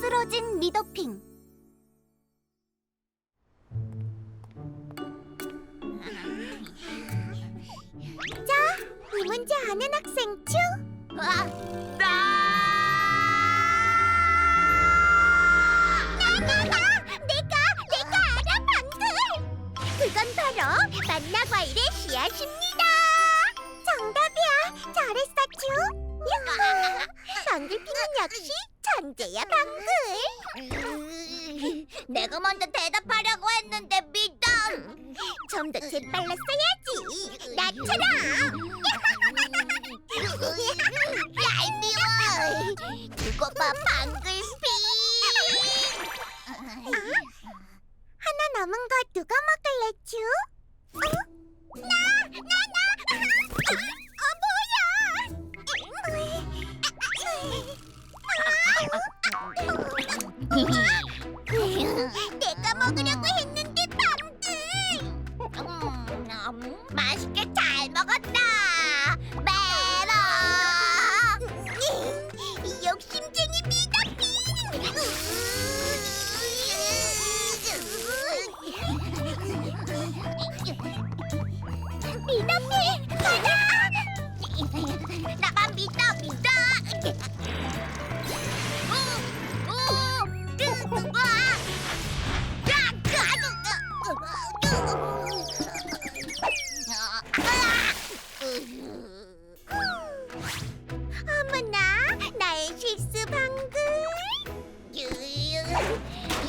쓰러진 리더핑 재빨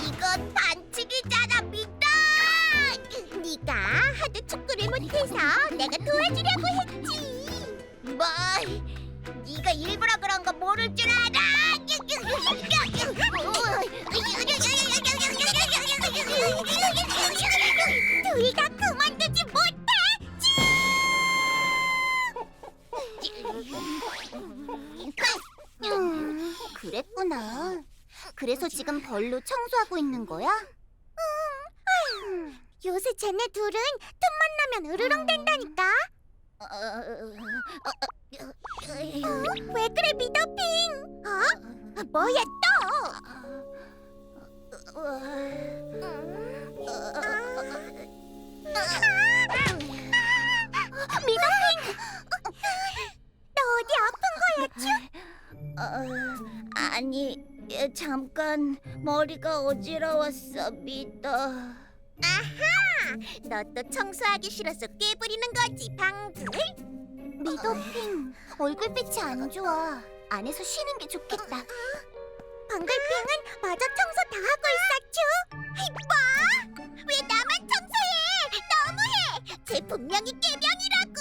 이건 반칙이잖아 믿어. 네가 하도 축구를 못해서 내가 도와주려고 했지 뭐? 네가 일부러 그런 거 모를 줄 알아? 그래서 지금 벌로 청소하고 있는 거야? 음, 요새 쟤네 둘은 틈만 나면 으르렁 된다니까 어, 왜 그래 미더핑? 어? 뭐야 또? 미더핑! 너 어디 아픈 거야, 쭈? 어, 아니 잠깐 머리가 어지러웠어 믿어. 아하! 너 또 청소하기 싫어서 깨부리는 거지, 방글? 미더핑, 얼굴빛이 안 좋아. 안에서 쉬는 게 좋겠다. 방글핑은 마저 청소 다 하고 있어, 쭈. 이봐! 왜 나만 청소해? 너무해! 쟤 분명히 깨병이라고!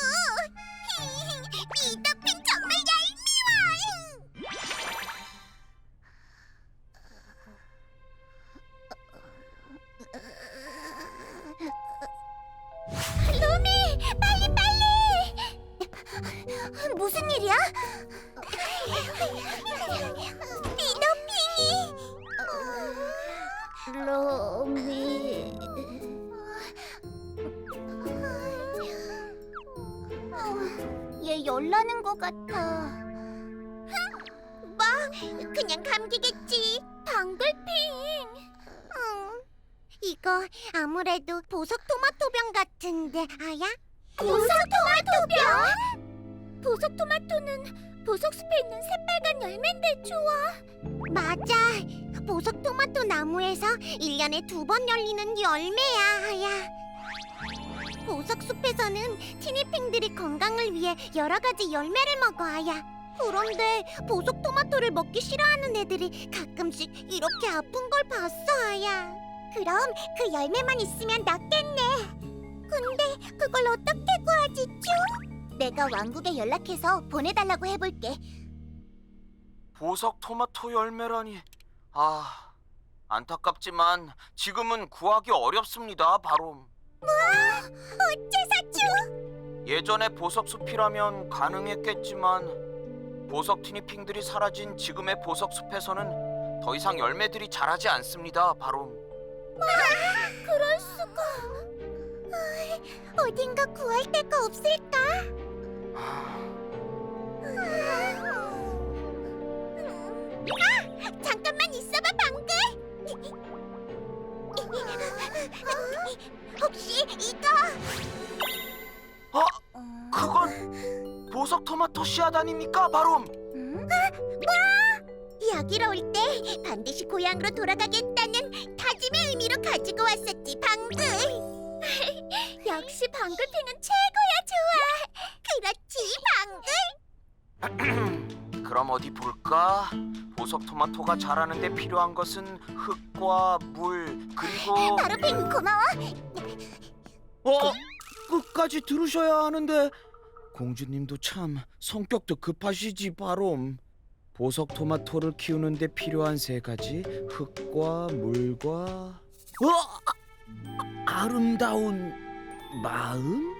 로미 얘 열나는 것 같아. 뭐? 그냥 감기겠지. 방글핑. 응. 이거 아무래도 보석 토마토병 같은데, 아야? 보석 토마토병? 보석 토마토는 보석 숲에 있는 새빨간 열매인데 좋아. 맞아. 보석 토마토 나무에서 1년에 두 번 열리는 열매야, 아야. 보석 숲에서는 티니핑들이 건강을 위해 여러 가지 열매를 먹어 아야. 그런데 보석 토마토를 먹기 싫어하는 애들이 가끔씩 이렇게 아픈 걸 봤어 아야. 그럼 그 열매만 있으면 낫겠네. 근데 그걸 어떻게 구하지 쭈? 내가 왕국에 연락해서 보내달라고 해볼게. 보석 토마토 열매라니. 아, 안타깝지만 지금은 구하기 어렵습니다, 바로. 어째서 쭈? 예전에 보석 숲이라면 가능했겠지만 보석 티니핑들이 사라진 지금의 보석 숲에서는 더 이상 열매들이 자라지 않습니다, 바로. 그럴 수가. 어딘가 구할 데가 없을까? 혹시 이거? 아, 그건 보석 토마토 씨앗 아닙니까, 바롬? 아, 뭐? 여기로 올 때 반드시 고향으로 돌아가겠다는 다짐의 의미로 가지고 왔었지, 방글. 역시 방글핑은 최고야, 좋아. 그렇지, 방글. 그럼 어디 볼까? 보석 토마토가 자라는 데 필요한 것은 흙과 물 그리고 바로 핑 고마워 어 끝까지 들으셔야 하는데 공주님도 참 성격도 급하시지 바롬. 보석 토마토를 키우는 데 필요한 세 가지 흙과 물과 어 아, 아름다운 마음.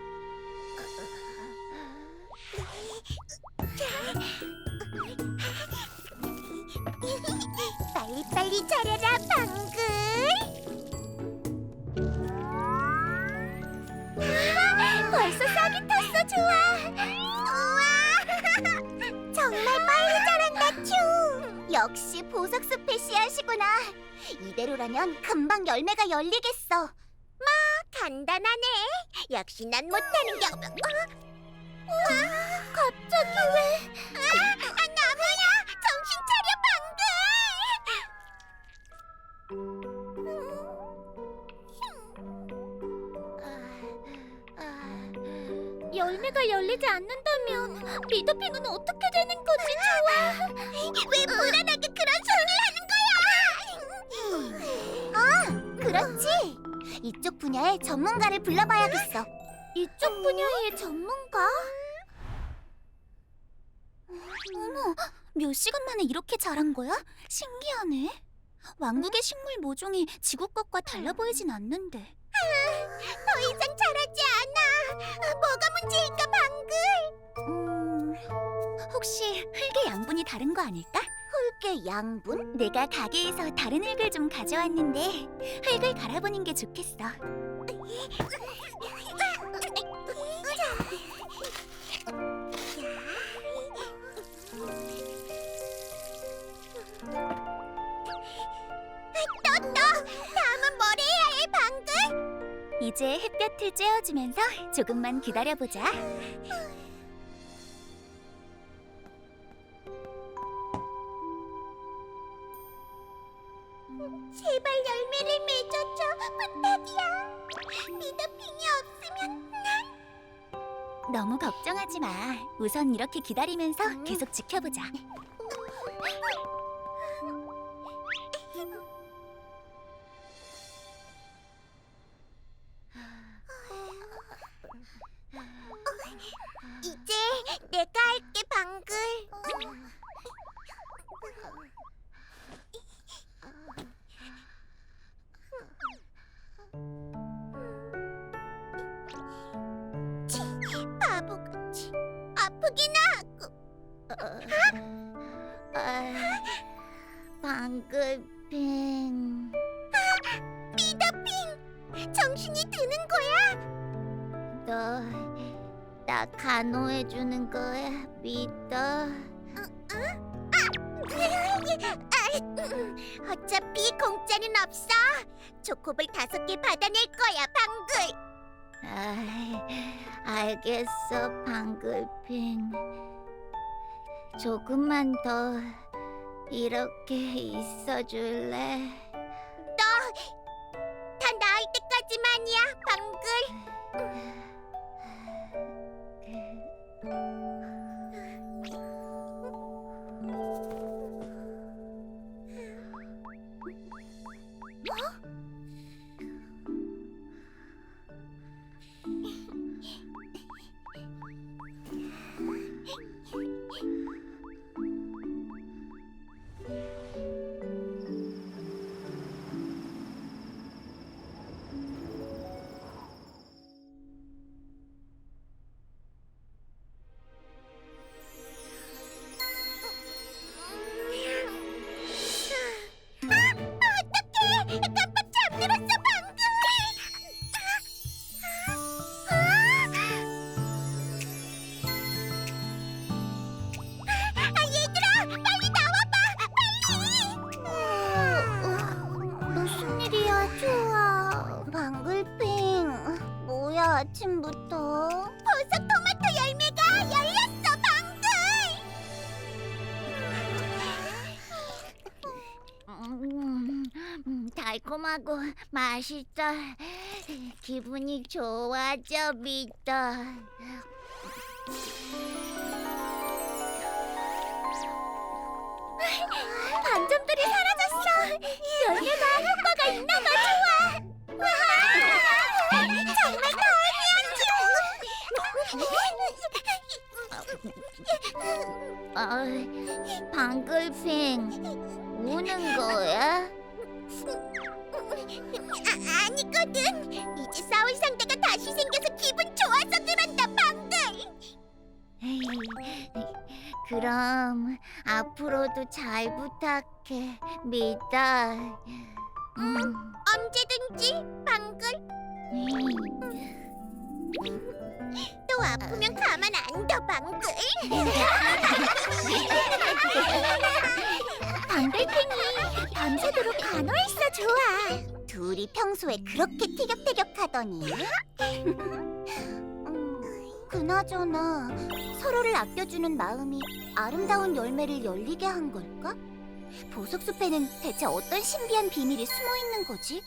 빨리빨리 자라라 방글 아, 벌써 싹이 탔어 좋아. 우와. 정말 빨리 자란다 큐 역시 보석 숲의 씨앗이구나. 이대로라면 금방 열매가 열리겠어. 막 간단하네. 역시 난 못하는 게 없... 어? 우와 갑자기 왜... 열매가 열리지 않는다면 리더핑은 어떻게 되는 거지 좋아 왜 불안하게 그런 소리를 하는 거야 아 그렇지 이쪽 분야의 전문가를 불러봐야겠어 이쪽 분야의 전문가? 어머 몇 시간 만에 이렇게 자란 거야? 신기하네. 왕국의 식물 모종이 지구 것과 달라 보이진 않는데. 더 이상 자라지 않아. 뭐가 문제일까, 방글? 음, 혹시 흙의 양분이 다른 거 아닐까? 흙의 양분? 내가 가게에서 다른 흙을 좀 가져왔는데 흙을 갈아보는 게 좋겠어. 이제 햇볕을 쬐어주면서 조금만 기다려보자. 제발 열매를 맺어줘, 부탁이야. 리더핑이 없으면 난... 너무 걱정하지 마. 우선 이렇게 기다리면서 계속 지켜보자. 내가 할게 방글. 해 주는 거야, 믿어. 어차피 공짜는 없어. 초코볼 다섯 개 받아낼 거야, 방글. 알겠어, 방글핑. 조금만 더 이렇게 있어줄래? 너 다 나을 때까지만이야, 방글. 버섯 토마토 열매가 열렸어 방금. 음, 달콤하고 맛있어. 기분이 좋아져 믿어. 반점들이 사라졌어. 열매가 효과가 있나 봐. 어, 방글핑 우는 거야? 아, 아니거든. 이제 싸울 상대가 다시 생겨서 기분 좋아서 그런다, 방글. 에이, 그럼 앞으로도 잘 부탁해, 믿어. 음, 언제든지 방글. 또 아프면 가만 안 둬, 방글. 방글팽이 밤새도록 간호했어, 좋아. 둘이 평소에 그렇게 티격태격하더니. 음, 그나저나 서로를 아껴주는 마음이 아름다운 열매를 열리게 한 걸까? 보석숲에는 대체 어떤 신비한 비밀이 숨어 있는 거지?